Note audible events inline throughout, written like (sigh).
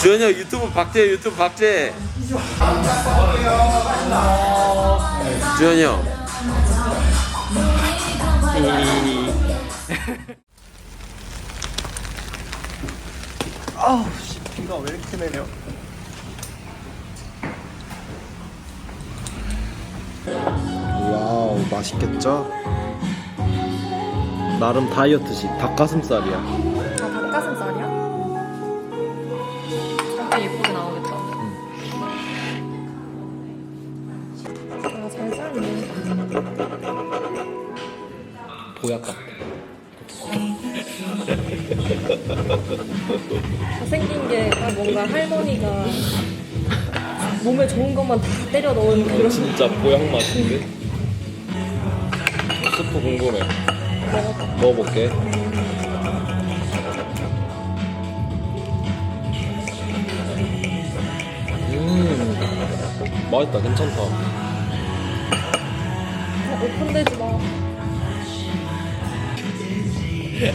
주현이 형 유튜브 박제 유튜브 박제 주현이 형 아우 씨 비가 왜 이렇게 내려 와우 맛있겠죠? 나름 다이어트식 닭가슴살이야? 보약 같아. 생긴 게딱 뭔가 할머니가 몸에 좋은 것만 다 때려 넣은 그런 진짜 보약 맛인데? 스프 궁금해. 먹어볼게. 음 맛있다. 괜찮다. 어, 오픈되지 마. 이게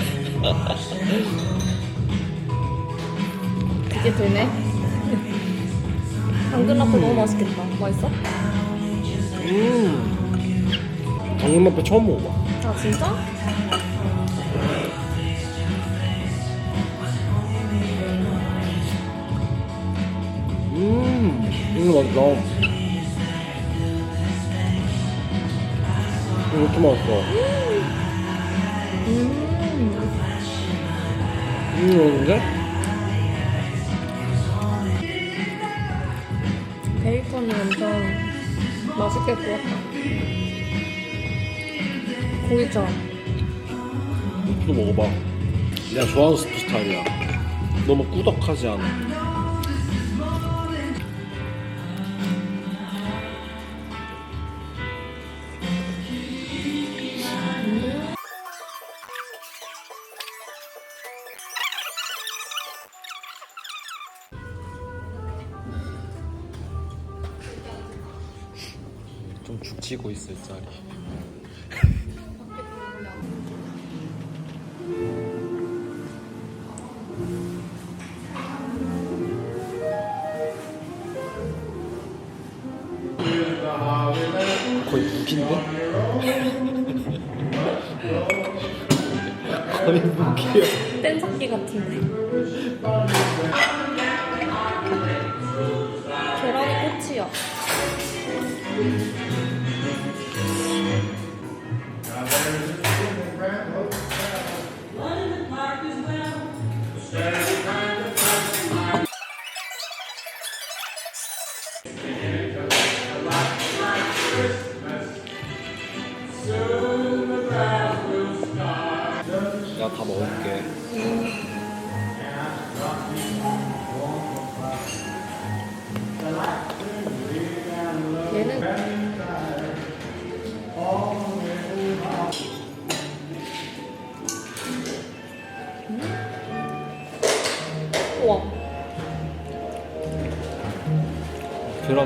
되네. 당근 라떼 너무 맛있겠다. 맛있어? 음 당근맛배 처음 먹어봐 아 진짜? 음 이거 맛있다 이렇게 맛있어 음. 음 맛있는데? 베이컨이 완전 맛있게 구웠다. 고기처럼. 스프도 먹어봐 내가 좋아하는 스프 스타일이야 너무 꾸덕하지 않아 무기인데? 거의 무기야 뗀석기 같은데. (laughs)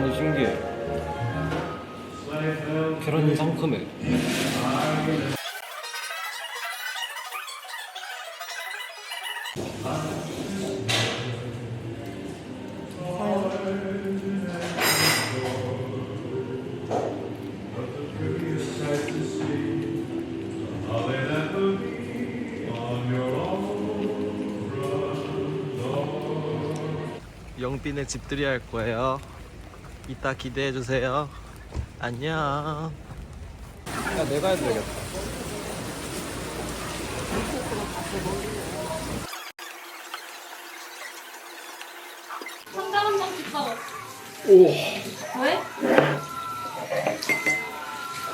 계란이 신기해 계란이 상큼해 영빈의 집들이 할 거예요. 이따 기대해 주세요. 안녕. 야 내가 해도 되겠다. 상자 한장 주다. 오. 왜?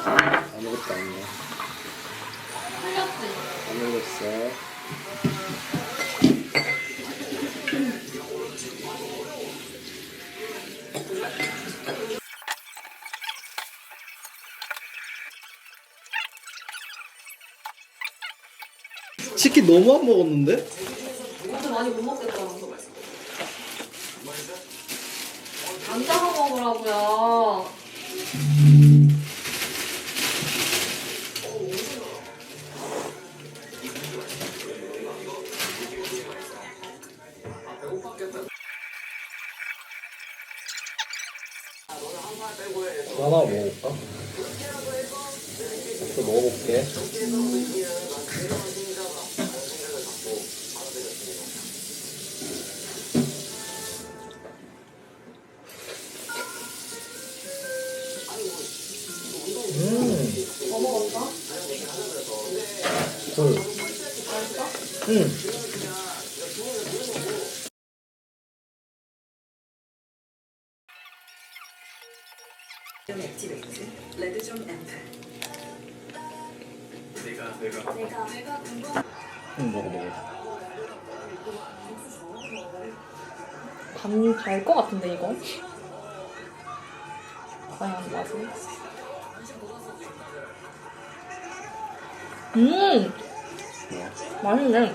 아무것도 아니야. 틀렸지. 안 흘렸어. 치킨 너무 안 먹었는데? 요즘 많이 못 먹겠다면서 말씀. 안 따라 먹으라고요. 하나 먹을까? 또 먹어볼게. 반 달 것 같은데 이거? 과연 맛은? 음! 맛있네.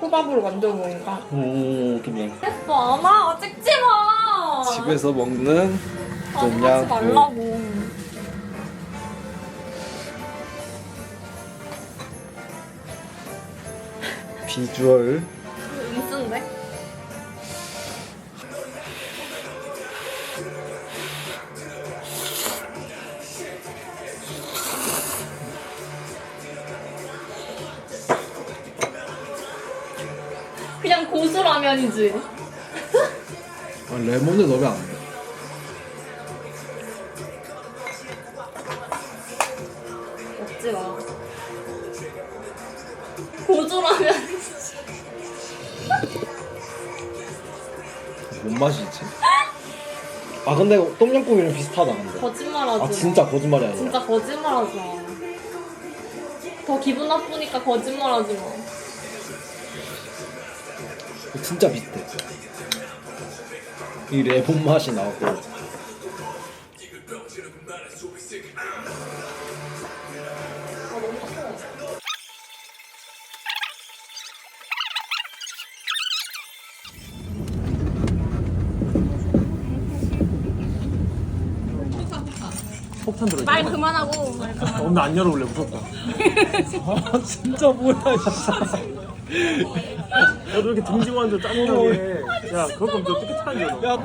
호밥으로 만들어 먹으니까. 오, 김양. 됐어, 안아 찍지 마! 집에서 먹는 아, 하지. 말라고. 비주얼. 고수라면이지. 아, 레몬을 넣으면 안 돼. 먹지 마. 고수라면. 뭔 맛이지? 아 근데 똠양꿍이랑 비슷하다 근데. 거짓말하지 아 마. 진짜 거짓말이 아니야. 진짜 거짓말하지 마. 더 기분 나쁘니까 거짓말하지 마. 진짜 비슷해. 이 레몬 맛이 나고. 말 그만하고. 오늘 안 열어볼래 무섭다. 아 진짜 뭐야 진짜. 너도 이렇게 등지만져 짜증나게 야 그럴 거면 너 어떻게 타는 거야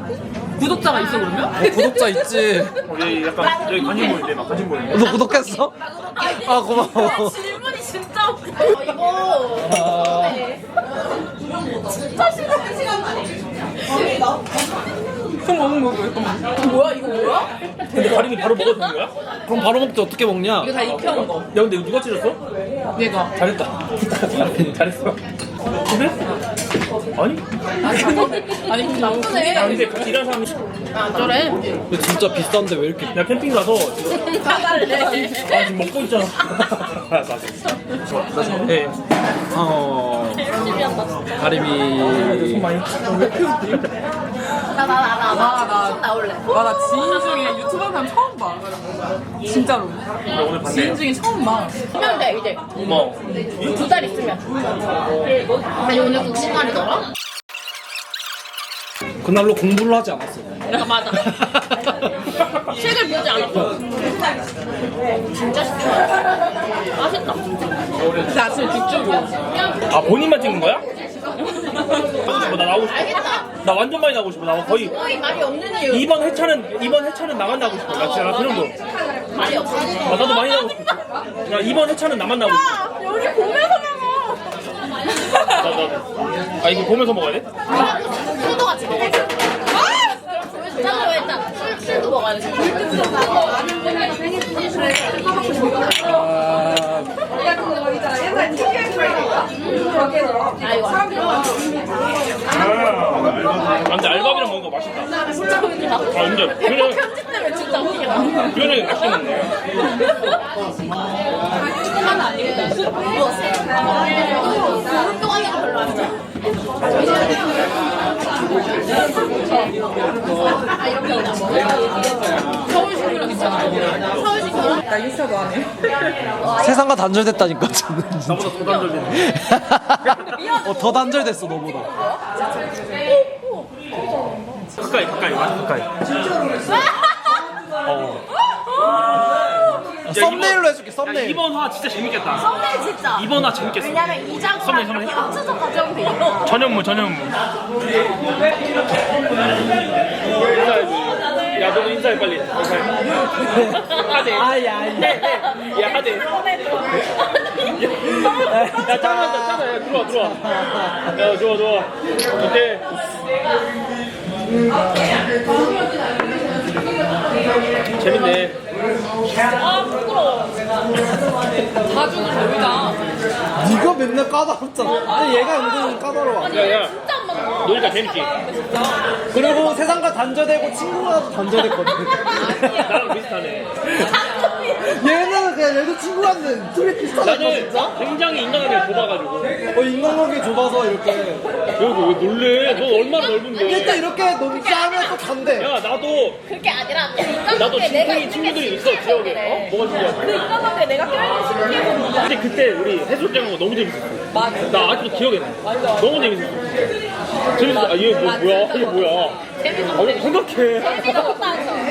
구독자가 있어 그러면? 어, 구독자 있지. 우리 약간 여기 관심 보이는데 막 관심 보이는데 너 구독했어? 아 고마워. 질문이 진짜 웃겨. 어, 이 거. 아, 뭐야 이거 뭐야? 근데 가림이 바로 먹어도 되는 거야? 야 그럼 바로 먹지 어떻게 먹냐? 이거 다 익혀놓은 거 근데 이거 누가 찢었어? 얘가 잘했다 (laughs) 잘했어 그래? 아니? 아니 근데 나쁘네 야 근데 일하는 사람이 아 저래? 근데 진짜 비싼데 왜 이렇게? 야 캠핑 가서 지금- 사달래 아 지금 먹고 있잖아 알았어 알았어 네어 열심히 한다, 진짜. 손 가리비. 많이 나나나나 나올래 아나 지인 중에 유튜브 하는 사람 처음 봐 진짜로 나 오늘 봤네 지인 중에 처음 봐 하면 돼, 이제. 뭐두달 있으면. 아니, 오늘 국신날이더라? 그날로 공부를 하지 않았어. 아, 맞아. (laughs) 책을 보지 않았어. 진짜 맛있어. 맛있다. 근데 아침에 죽주고 아 본인만 찍는 거야? (laughs) 나오고 싶어 나 나오고 싶어 알겠다. 나 완전 많이 나오고 싶어 나 거의 거의 말이 없는 이유. 이번 회차는 이번 회차는 나만 나오고 싶어 나 진짜 나그 정도 말이 없어. 아, 나도 많이 나오고 싶어. 야, 이번 회차는 나만 나오고 싶어. 여기 보면서 먹어. 나, 나. 아, 이거 보면서 먹어야 돼? 술도 같이 먹어. 짠거 일단 술, 술도 먹어야 돼. 아 이거 안 들어. 아, 근데 알밥이랑 먹는 거 맛있다. 진짜 웃기다. 아, 근데 표현, 편집 때문에 진짜 웃기다. 표현이 맛있는데. 하나 아니겠다. 운동하는 거 별로 안 좋아. 아 이렇게 그냥 먹어. 서울 식구랑 있잖아. 서울 식구랑? 나 인스타도 안 해 세상과 단절됐다니까 저는. 나보다 더 단절되네. (laughs) 어, 더 단절됐어 너보다. 가까이, 가까이, 완전 가까이. 어. 야, 썸네일로 이번- 해줄게 야, 썸네일. 이번 화 진짜 재밌겠다. 썸네일 진짜. 이번 화 재밌겠어. 왜냐면 이장 썸네일, 썸네일. 합쳐서 가져오면 돼. 전현무, 전현무. 야 너도 인사해 빨리 인사해 하대 아야 아야 야 하대 야 짱난다 짱나 야 들어와 들어와 야 좋아 좋아 오케이 재밌네. 아 부끄러워. 자주는 저희가. 네가 맨날 까다롭잖아. 아니 얘가 은근 까다로워. 야야. 진짜 안 만나. 노니까 재밌지? 그리고 세상과 단절되고 친구가 단절됐거든. 나랑 비슷하네. 얘는 친구 같은 둘이 비슷하다 나는 진짜? 굉장히 인간관계를 좁아가지고. 어 인간관계 좁아서 이렇게. 여기 왜 놀래? 너 얼마나 넓은데. 얘또 이렇게 논지하면 또 간대 야 나도 그게 아니라 그 나도 인간관계 내가 있는 친구들이 게 있어 지역에. 어? 뭐가 신기하지? 그 인간관계 내가 껴있는 신기해서 근데 그때 우리 해수욕장 간 거 너무 재밌었어. 맞아. 나 아직도 기억에 나. 너무 재밌었어. 재밌었어 아얘 뭐, 뭐야? 이게 뭐야? 재밌었어. 아, 왜 생각해. 재밌었다니까.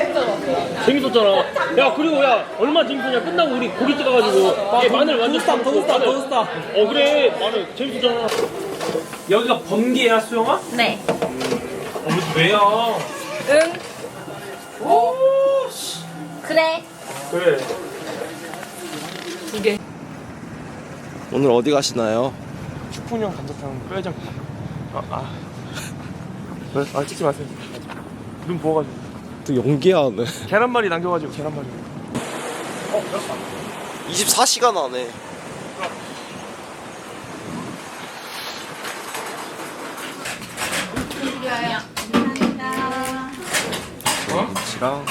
재밌었잖아 야 그리고 야 얼마 재밌었냐 끝나고 우리 고기 찍어가지고 얘 마늘 완전 도스타, 담고 도스타, 마늘. 도스타. 어 그래 마늘 재밌었잖아 여기가 번개야 수영아? 네. 어 왜야 응. 그래. 그래 두 개. 오늘 어디 가시나요? 푸념 감자탕 뼈장 아, 아. 왜? 아 찍지 마세요 눈 부어가지고 또 연기하네. 계란말이 남겨가지고 계란말이. 24시간 안에. 김치랑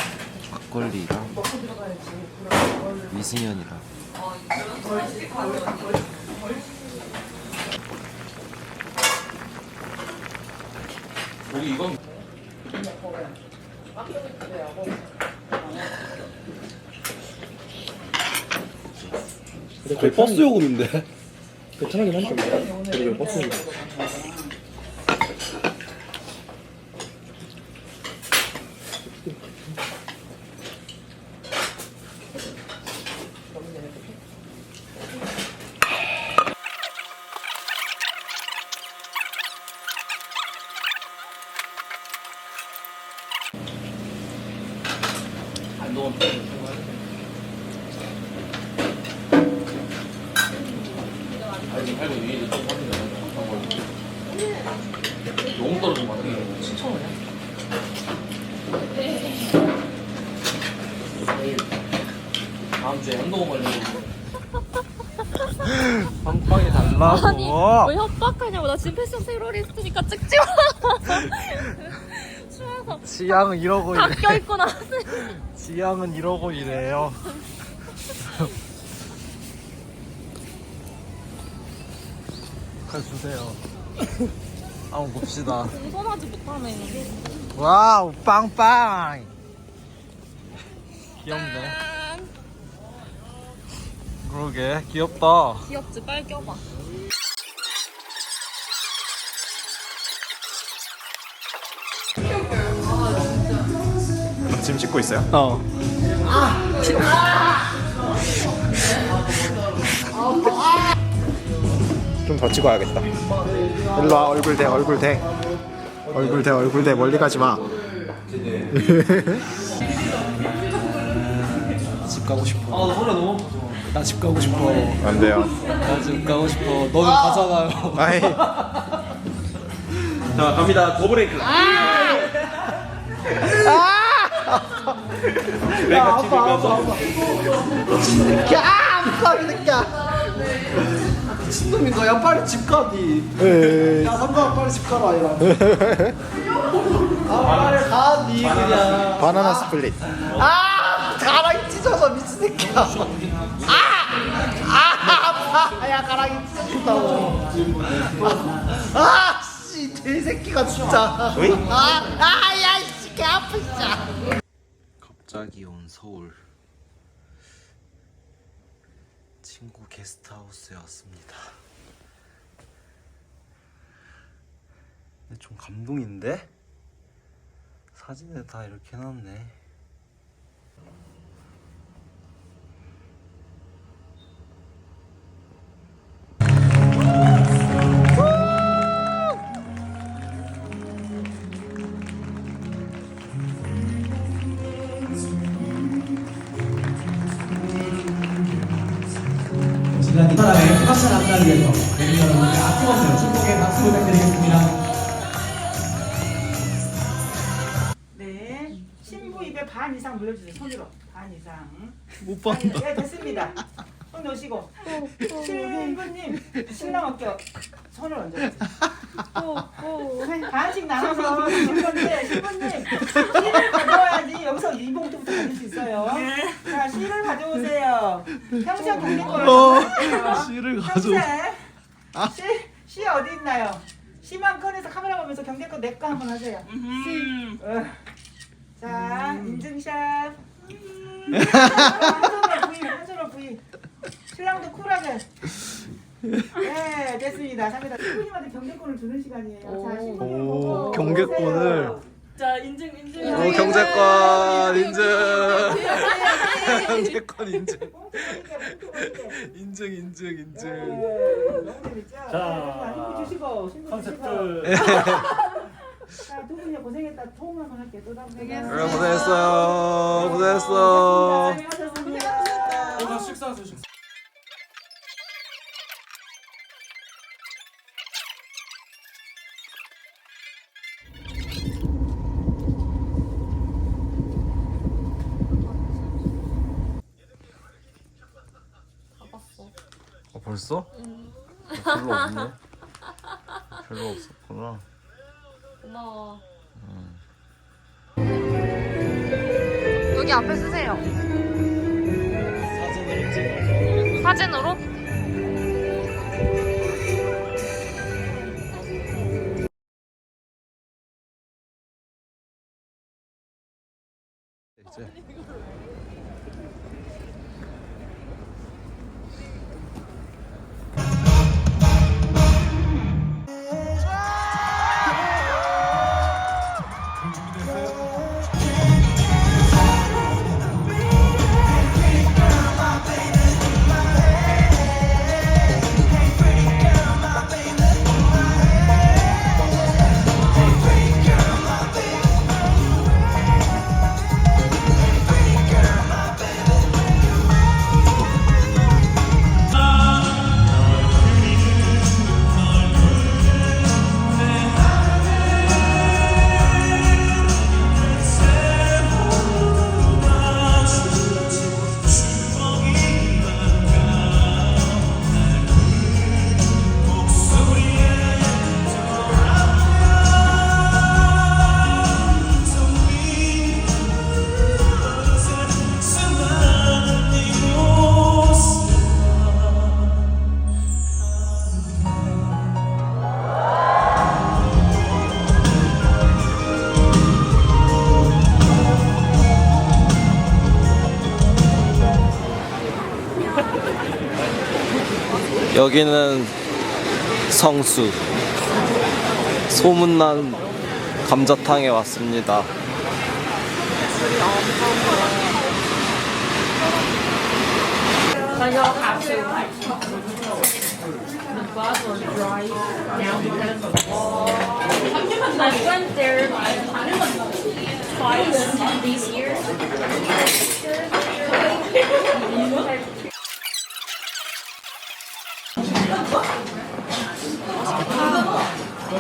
막걸리랑 미승현이랑 거의 버스 요금인데? 괜찮긴 한데. 그리고 버스 빵빵이 달라고 아니 왜 협박하냐고. 나 지금 패션 테러리스트니까 찍지 마. (laughs) 추워서. 지향은 이러고 다 이래. 껴입고 나왔어 (laughs) 지향은 이러고 이래요. (laughs) 칼 주세요. 한번 봅시다. 공손하지 못하네. 와우 빵빵! 귀엽네. 그러게 귀엽다. 귀엽지? 빨리 껴봐 지금 찍고 있어요? 어. 좀 더 찍어야겠다. 일로 와 얼굴 대 얼굴 대. 얼굴 대 얼굴 대 멀리 가지 마. (laughs) 집 가고 싶어. 아 소리 너무 나 집 가고 싶어. 안 돼요. 나 집 가고 싶어. 너는 가잖아요. 아이. (laughs) 자 갑니다. 고브레이크 (laughs) 야 아파 아파 아파. 야 아파 이 새끼야. 미친놈인 거야. 빨리 집 가니. 에이. 야 삼가 빨리 집 가라 이라 아 빨리 가니 그냥. 바나나 스플릿. 아 가랑이 찢어져 미친 새끼야. 아아 아파. 야 가랑이 찢어진다고. 아씨 개새끼가 진짜. 아아야이씨 개 아파 진짜 갑자기 온 서울. 친구 게스트하우스에 왔습니다. 좀 감동인데? 사진에 다 이렇게 해놨네 성탄절 앞날 위해서 대중 여러분의 아낌없는 축복의 박수 부탁드리겠습니다. 네. 신부 입에 반 이상 물려주세요. 손으로. 반 이상. 못 네, 됐습니다. 손 놓으시고. 신부님, 신랑 어깨 손을 얹어주세요. 반씩 나눠서 신부님, (laughs) 씨를 가져와야지 여기서 이 봉투부터 가질 수 있어요. 자, 씨를 가져오세요. 평생 경리권을 씨를 평생. 씨, 씨 어디 있나요? 씨만 꺼내서 카메라 보면서 경례권 내 거 어. 자, 인증샷. 한 손으로 부위, 한 손으로 부위. 신랑도 쿨하게. 네, 됐습니다. 상대다 신부님한테 경제권을 주는 시간이에요. 자, 신부님 보고. 오세요. 자 인증 인증. 오 경제권 인증. 경제권 인증. 인증 인증 네, 인증. 너무 재밌죠? 자, 신부 주시고, 신부 주시고. 자, (laughs) 두 분이 고생했다. 한번 할게요. 또 다음 그래 고생했어요. 고생했어. 고생하셨습니다. 식사 주시 어 벌써? 별로 없네. 별로 없었구나. 고마워. 여기 앞에 쓰세요. 사진으로? 여기는 성수 소문난 감자탕에 왔습니다.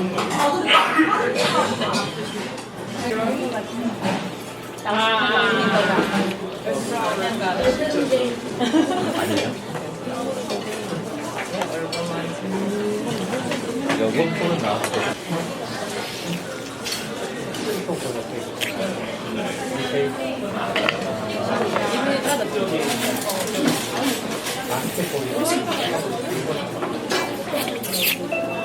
I went there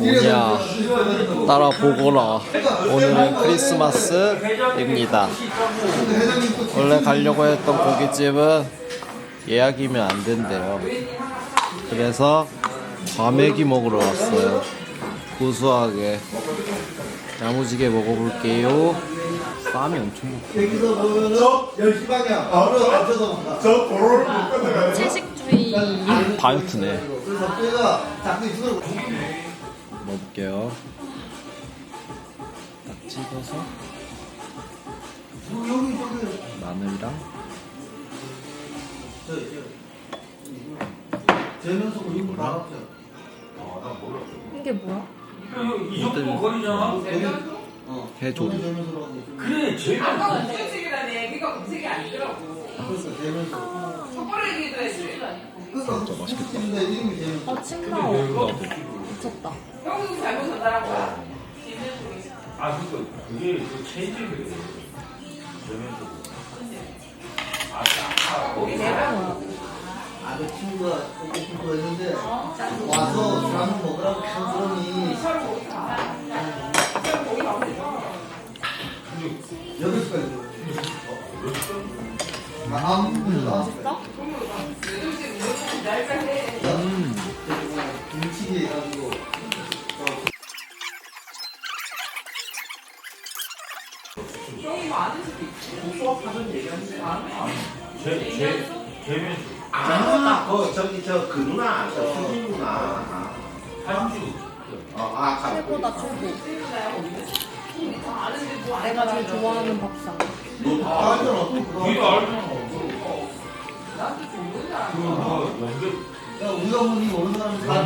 오냐 따라 보거라 오늘은 크리스마스입니다 원래 가려고 했던 고깃집은 예약이면 안 된대요 그래서 과메기 먹으러 왔어요 고소하게 야무지게 먹어볼게요 쌈이 엄청 좋고 여기서 보면은 10시 방향 바로 앉아서 먹다 저 도로를 못 건너가요 바이오트네. 먹을게요. 딱 찍어서 마늘이랑 이거랑 이게 뭐야? 이 정도 거리잖아. 해조. 그래, 제일 검색이라네. 그니까 검색이 아니더라고. 아, 아, 아, 아, 아, 아, 아, 아, 아, 아, 아, 아, 아, 아, 아, 그거 맛있겠다. 아, 칭다오. 나도. 미쳤다. 형님 잘못 전달한 거 어. 아, 그니까, 그게, 그, 체인지를. 그러면서. 아, 아까, 거기 내가 아, 그 친구가 먹고 싶어 했는데 와서 술 한번 먹으라고 캔드러니 여덟 시까지 먹었지. 아, 아무 분도 안 왔어요. 음. 김치에 해가지고 형이 뭐 아는 수도 있지. 수업 하던 얘기하는데 안 제, 제면 아, 그 저기 저 그 누나, 저 수진 누나. 한주. 어, 아, 가. 최고다 최고. 아는데 뭐 내가 제일 좋아하는 밥상. 너 다 알잖아. 또 그거. 네가 알잖아. 야, 우리가 보니 어느 사람이 다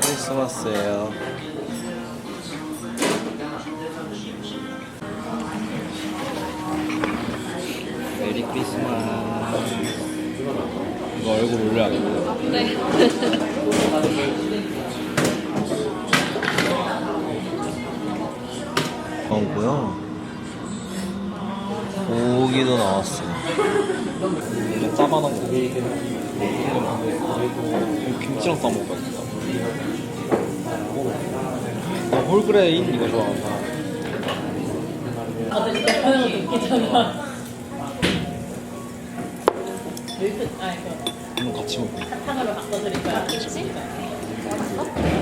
크리스마스예요. 메리 크리스마스. 이거 얼굴 올려야겠다. 네. 아, 나오고요. 고기도 나왔어요. 짜만한 고기 김치랑 싸먹어야겠다 나 홀그레인 이거 좋아한다 아들 진짜 편하고 웃기잖아. 이거. 같이 먹고 사탕으로 바꿔드릴 거야. 그치?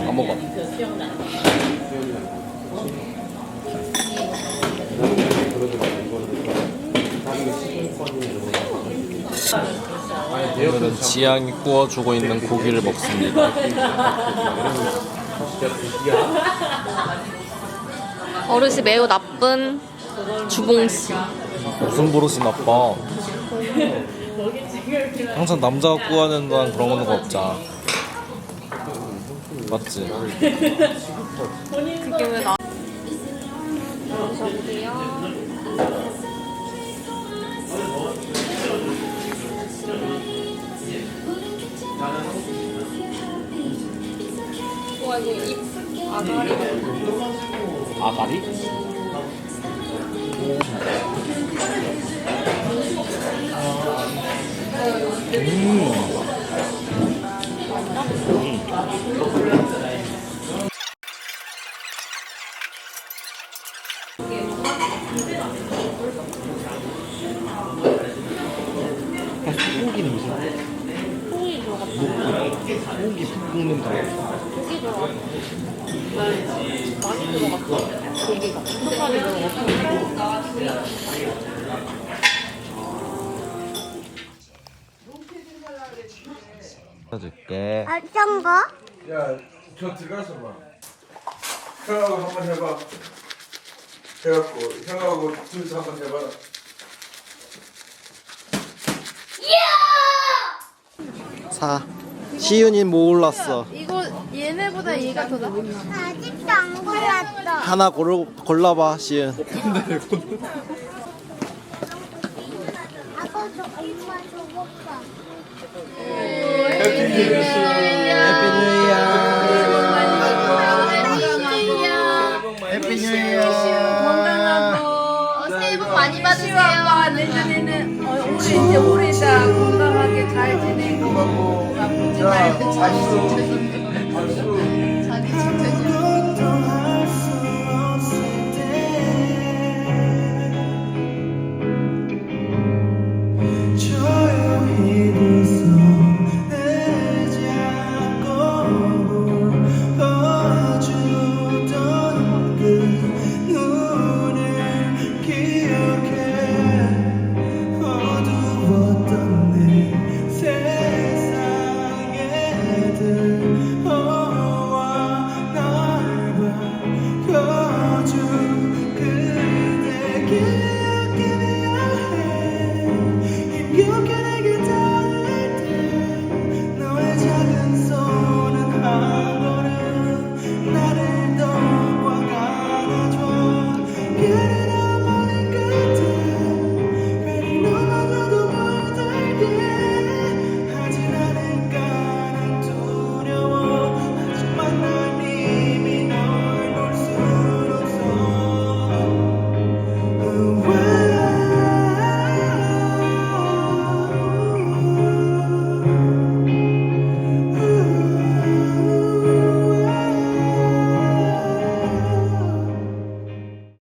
안 먹어? 그 기억나. 오늘은 지양이 구워주고 있는 고기를 먹습니다. 어르신 매우 나쁜 주봉씨. 무슨 버릇이 나빠? 항상 남자가 구하는 건 그런 거는 없자. 맞지? 그게 왜 나? 보세요. 와 이거 입 아가리? 아가리? 소고기 냄새 들어갔어요. 고기 볶는 거. 고기 들어갔어. 많이 들어갔어. 고기가. 소파에 들어갔어. 줄게. 어떤 거? 야, 저 들어가서 봐. 형하고 한번 해봐. 해갖고 형하고 둘이서 한번 해봐. 4 시윤이 몰랐어. 이거 얘네보다 얘가 더 나아. 아직도 안 골랐어. 하나 고르, 골라봐 시윤. 네, 많이 받으세요. 내년에는 어, 올해 이제 올해다. 되게 잘 지내고 자, 맛있어.